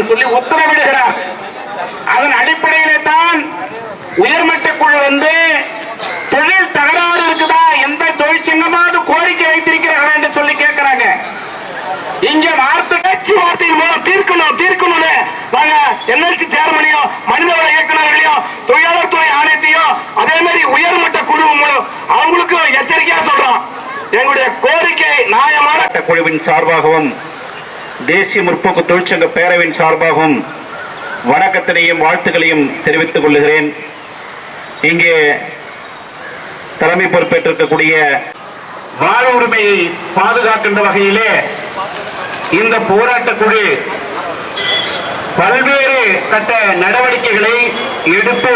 என்று சொல்லி உத்தரவிடுகிறார். அதன் அடிப்படையிலே தான் உயர்மட்ட குழு வந்து தொழில் தகராறு இருக்குதா எந்த தொழிற்சங்கமாவது கோரிக்கை வைத்திருக்கிறார்கள் என்று சொல்லி கேட்கிறாங்க. இங்க வார்த்தை பேச்சுவார்த்தையின் மூலம் தீர்க்கணும் தீர்க்கணும்னு நாங்க என்எல்சி சேர்மனையும் மனிதவள இயக்குநர்களையும் தொழிலாளர் துறை ஆணையத்தையும் அதே மாதிரி உயர்மட்ட குழு மூலம் அவங்களுக்கும் எச்சரிக்கையா சொல்றோம். எங்களுடைய கோரிக்கை நியாயமான குழுவின் சார்பாகவும் தேசிய முற்போக்கு தொழிற்சங்க பேரவையின் சார்பாகவும் வணக்கத்தினையும் வாழ்த்துக்களையும் தெரிவித்துக் கொள்கிறேன். இங்கே தலைமை பொறுப்பேற்றிருக்கக்கூடிய வாழ உரிமையை பாதுகாக்கின்ற வகையிலே இந்த போராட்ட குழு பல்வேறு கட்ட நடவடிக்கைகளை எடுத்து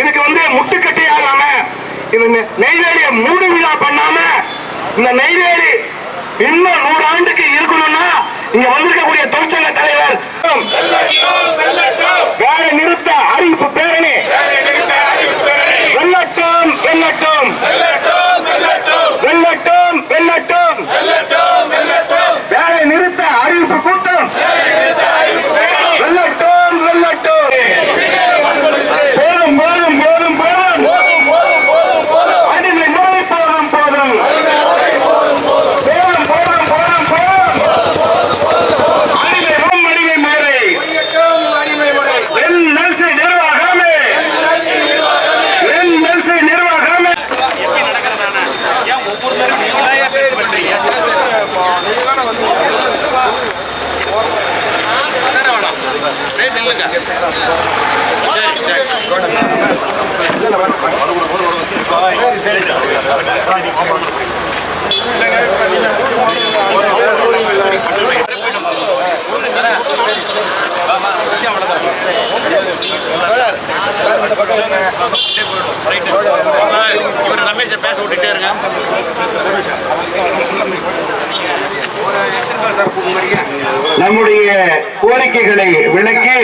இதுக்கு வந்து முட்டுக்கட்டை ஆகாம இந்த நெய்வேலியை மூடு விழா பண்ணாம இந்த நெய்வேலி இன்னும் நூறு Let's go. இவர் ரமேஷை பேச விட்டுட்டே இருங்க. நம்முடைய கோரிக்கைகளை விளக்கி